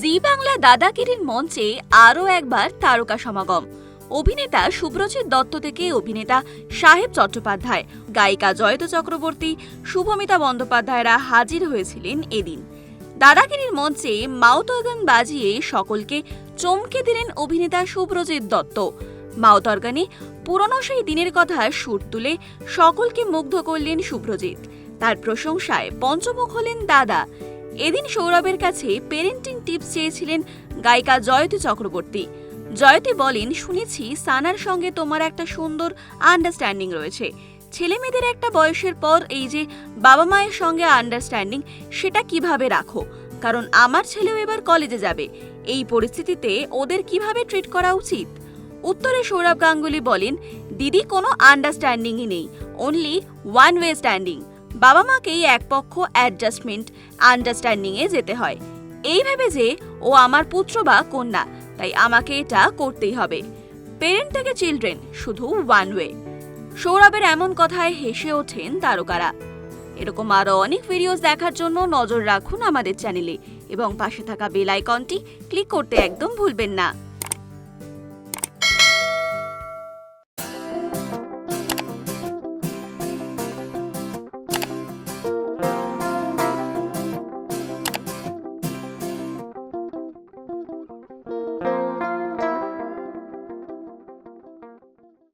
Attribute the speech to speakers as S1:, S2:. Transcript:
S1: জি বাংলা দাদাগিরির মঞ্চে আরও একবার তারকা সমাগম। অভিনেতা শুভ্রজিৎ দত্ত থেকে অভিনেতা সাহেব চট্টোপাধ্যায়, গায়িকা জয়ত চক্রবর্তী, শুভমিতা বন্দ্যোপাধ্যায়রা হাজির হয়েছিলেন এদিন। দাদাগিরির মঞ্চে মাউতর্গান বাজিয়ে সকলকে চমকে দিলেন অভিনেতা শুভ্রজিৎ দত্ত। মাউতর্গানে পুরনো সেই দিনের কথা সুর তুলে সকলকে মুগ্ধ করলেন শুভ্রজিৎ। তার প্রশংসায় পঞ্চমুখ হলেন দাদা। এদিন সৌরভের কাছে পেরেন্টিং টিপস চেয়েছিলেন গায়িকা জয়তী চক্রবর্তী। জয়তী বলেন, শুনেছি সানার সঙ্গে তোমার একটা সুন্দর আন্ডারস্ট্যান্ডিং রয়েছে। ছেলে মেয়েদের একটা বয়সের পর এই যে বাবা মায়ের সঙ্গে আন্ডারস্ট্যান্ডিং সেটা কীভাবে রাখো? কারণ আমার ছেলেও এবার কলেজে যাবে। এই পরিস্থিতিতে ওদের কীভাবে ট্রিট করা উচিত? উত্তরে সৌরভ গাঙ্গুলি বলেন, দিদি কোনো আন্ডারস্ট্যান্ডিংই নেই। অনলি ওয়ান ওয়ে স্ট্যান্ডিং বাবা মাকেই এক পক্ষ অ্যাডজাস্টমেন্ট আন্ডারস্ট্যান্ডিংয়ে যেতে হয়। এই ভেবে যে ও আমার পুত্র বা কন্যা, তাই আমাকে এটা করতেই হবে। পেরেন্ট থেকে চিলড্রেন শুধু ওয়ান ওয়ে সৌরভের এমন কথায় হেসে ওঠেন তারকারা। এরকম আরও অনেক ভিডিওস দেখার জন্য নজর রাখুন আমাদের চ্যানেলে এবং পাশে থাকা বেল আইকনটি ক্লিক করতে একদম ভুলবেন না।